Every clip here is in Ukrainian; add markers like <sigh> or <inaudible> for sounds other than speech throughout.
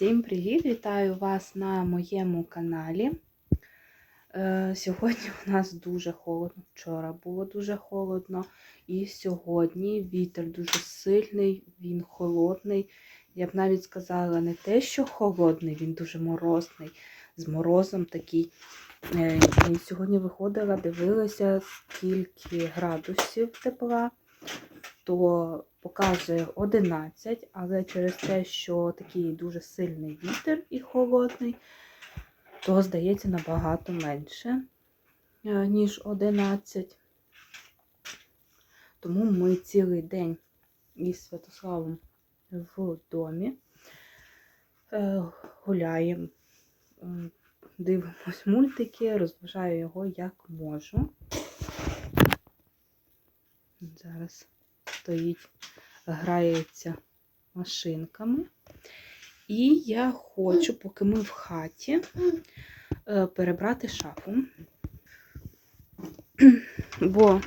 Всім привіт! Вітаю вас на моєму каналі. Е, Сьогодні у нас дуже холодно. Вчора було дуже холодно. І сьогодні вітер дуже сильний, він холодний. Я б навіть сказала, не те, що холодний, він дуже морозний, з морозом такий. Е, І сьогодні виходила, дивилася, скільки градусів тепла, то показує 11, але через те, що такий дуже сильний вітер і холодний, то здається набагато менше, е, ніж 11. Тому ми цілий день із Святославом в домі е, гуляємо, дивимось мультики, розважаю його як можу. Зараз стоїть, грається машинками. І я хочу, поки ми в хаті, е, перебрати шафу. Бо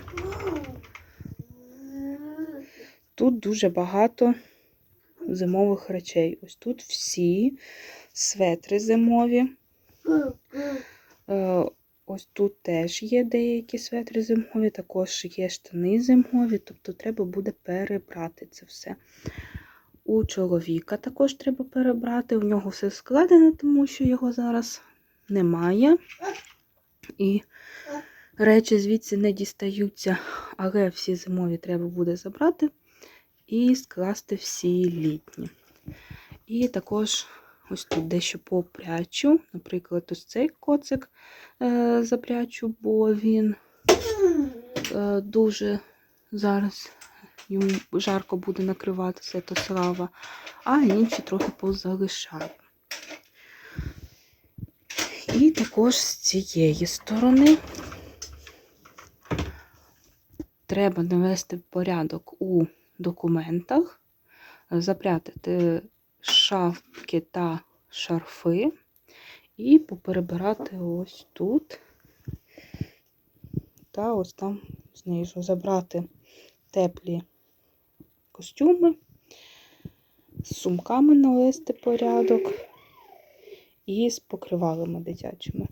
тут дуже багато зимових речей. Ось тут всі светри зимові. Ось тут теж є деякі светри зимові, також є штани зимові, тобто треба буде перебрати це все. У чоловіка також треба перебрати. У нього все складено, тому що його зараз немає. І речі звідси не дістаються, але всі зимові треба буде забрати і скласти всі літні. І також ось тут дещо попрячу. Наприклад, ось цей коцик е, запрячу, бо він е, дуже зараз йому жарко буде накриватися то а інші трохи позалишаю. І також з цієї сторони треба навести порядок у документах, запрятати шапки та шарфи і поперебирати ось тут та ось там знизу забрати теплі костюми, з сумками навести порядок і з покривалами дитячими.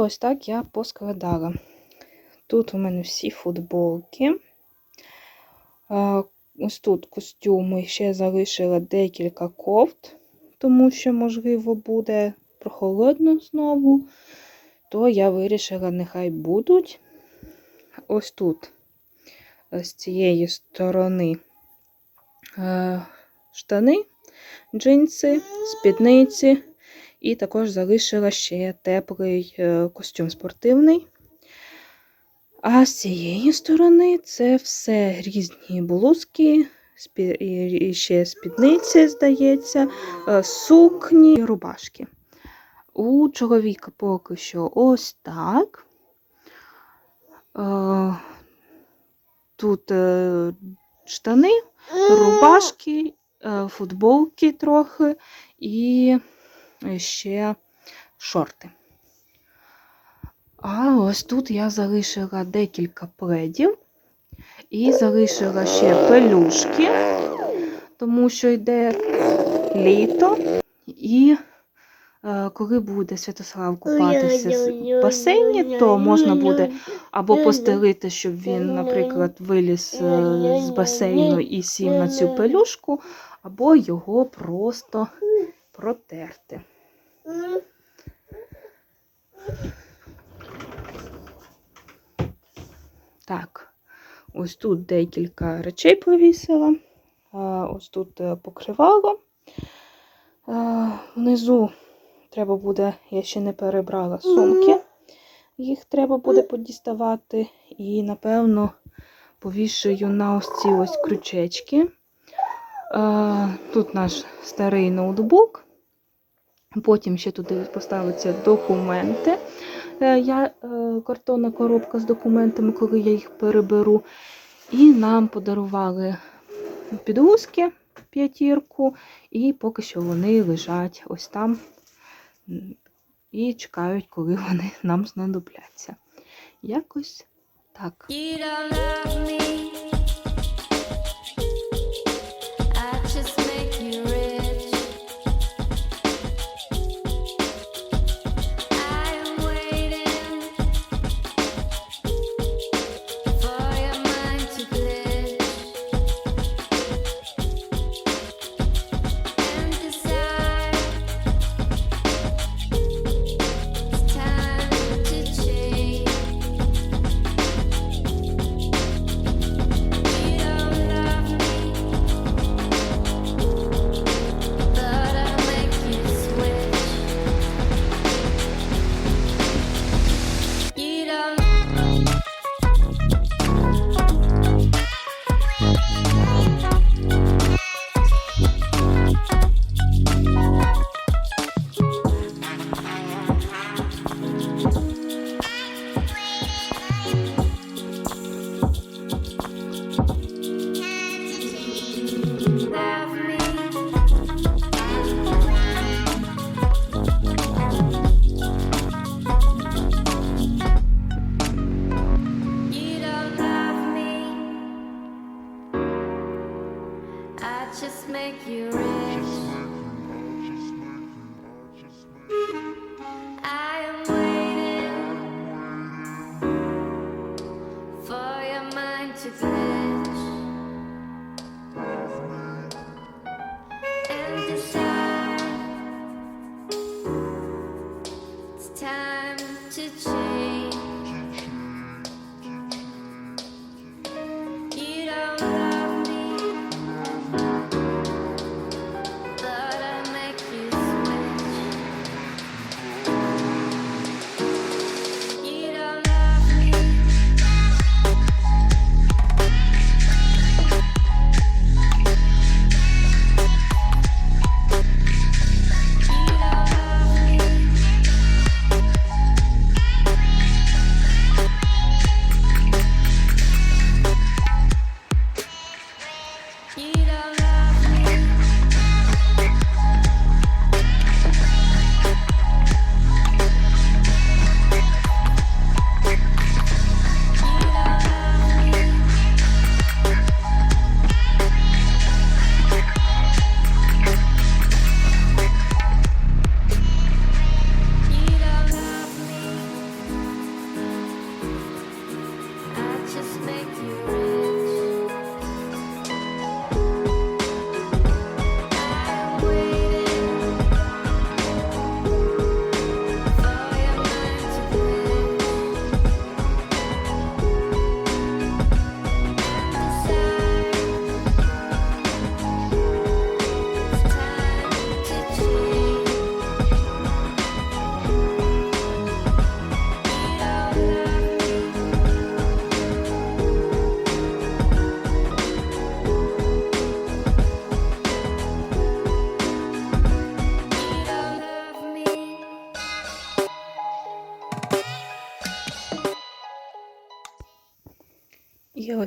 Ось так я поскладала. Тут у мене всі футболки. Ось тут костюми ще залишила декілька кофт, тому що, можливо, буде прохолодно знову, то я вирішила, нехай будуть. Ось тут, з цієї сторони, е, штани, джинси, спідниці, і також залишила ще теплий е, костюм спортивний. А з цієї сторони це все різні блузки, і ще спідниці, здається, е, сукні і рубашки. У чоловіка поки що ось так. Е, Тут штани, рубашки, футболки трохи і ще шорти. А ось тут я залишила декілька пледів і залишила ще пелюшки, тому що йде літо. І е, коли буде Святослав купатися в басейні, то можна буде або постелити, щоб він, наприклад, виліз е, з басейну і сів на цю пелюшку, або його просто протерти. Так, ось тут декілька речей повісила. Ось тут е, покривало. Внизу треба буде, я ще не перебрала сумки. Їх треба буде подіставати. І, напевно, повішаю на ось ці ось крючечки. Тут наш старий ноутбук. Потім ще туди поставиться документи. Е, Я е, картонна коробка з документами, коли я їх переберу. І нам подарували підгузки п'ятірку, і поки що вони лежать ось там і чекають, коли <laughs> вони нам знадобляться. Якось так.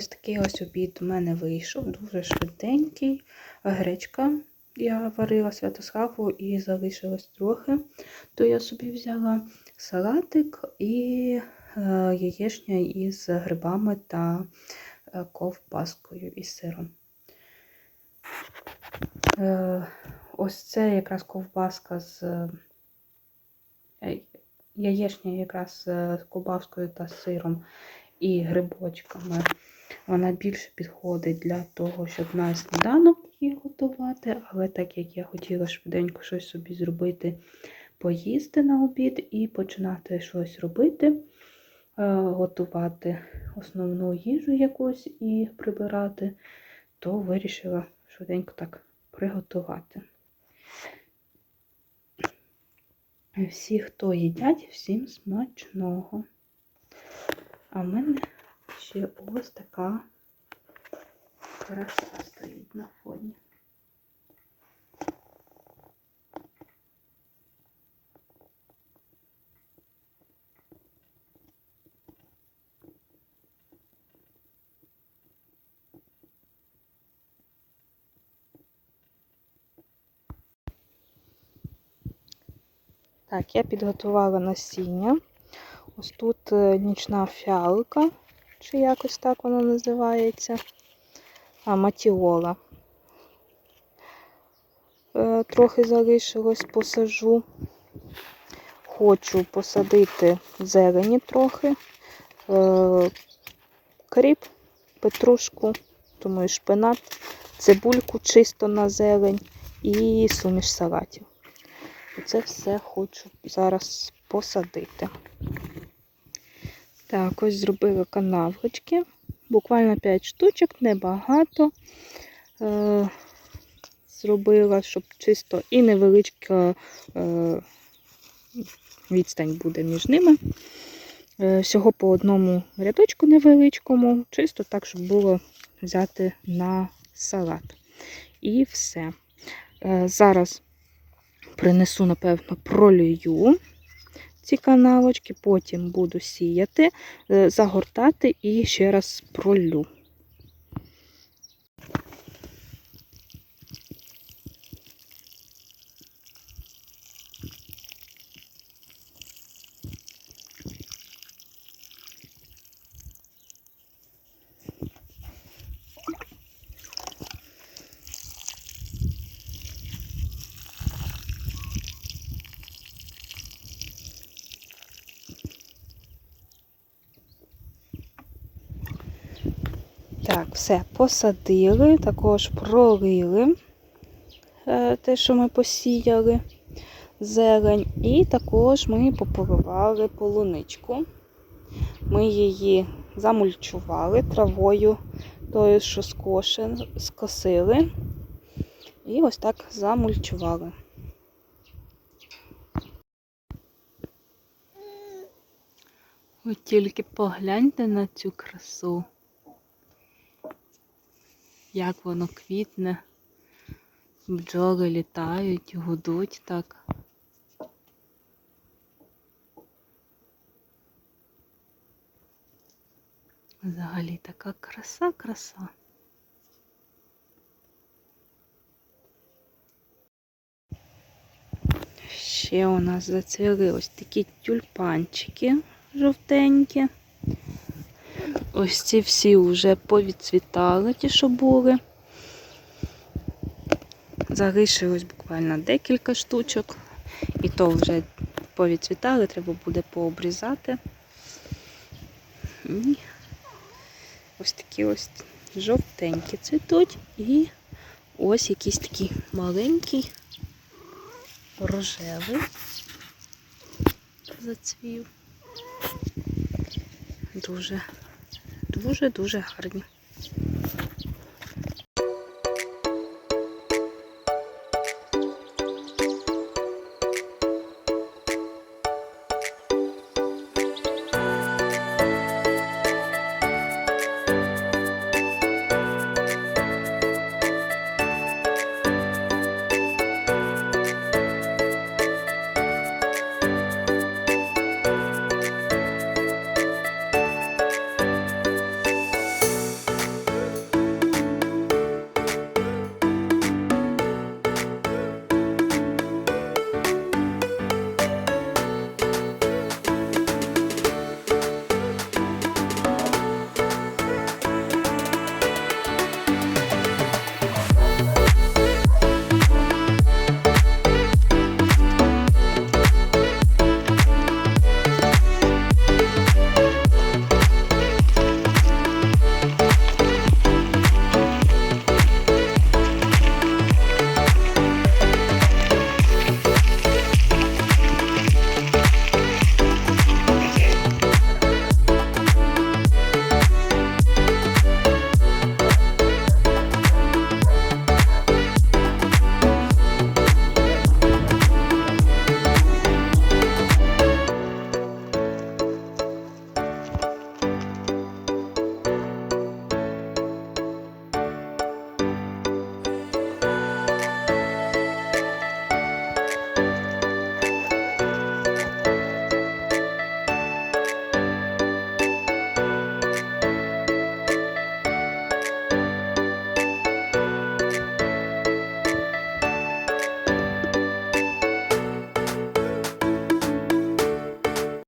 Ось такий ось обід у мене вийшов, дуже швиденький. Гречка я варила святосхаву і залишилось трохи, то я собі взяла салатик і е, яєчня із грибами та е, ковбаскою і сиром. Е, ось це якраз ковбаска з яєчня якраз з ковбаскою та сиром і грибочками. Вона більше підходить для того, щоб на сніданок її готувати, але так як я хотіла швиденько щось собі зробити, поїсти на обід і починати щось робити, е, готувати основну їжу якусь і прибирати, то вирішила швиденько так приготувати. Всі, хто їдять, всім смачного. А в мене ще ось така краса стоїть на фоні. Так, я підготувала насіння. Ось тут е, нічна фіалка, чи якось так вона називається. А, матіола. Е, Трохи залишилось, посажу. Хочу посадити зелені трохи. Е, Кріп, петрушку, думаю, шпинат, цибульку чисто на зелень і суміш салатів. Оце все хочу зараз посадити. Так, ось зробила канавочки. Буквально 5 штучок, небагато. Е, зробила, щоб чисто і невеличка е, відстань буде між ними. Е, всього по одному рядочку невеличкому, чисто так, щоб було взяти на салат. І все. Зараз принесу, напевно, пролію ці канавочки, потім буду сіяти, е, загортати і ще раз пролю. Так, все посадили, також пролили е, те, що ми посіяли, зелень, і також ми пополивали полуничку. Ми її замульчували травою, тою, що скосили, і ось так замульчували. Ви тільки погляньте на цю красу як воно квітне. Бджоли літають, гудуть так. Взагалі така краса, краса. Ще у нас зацвіли ось такі тюльпанчики жовтенькі. Ось ці всі вже повідцвітали, ті, що були. Залишилось буквально декілька штучок. І то вже повідцвітали, треба буде пообрізати. І ось такі ось жовтенькі цвітуть. І ось якийсь такий маленький рожевий зацвів. Дуже дуже-дуже гарні.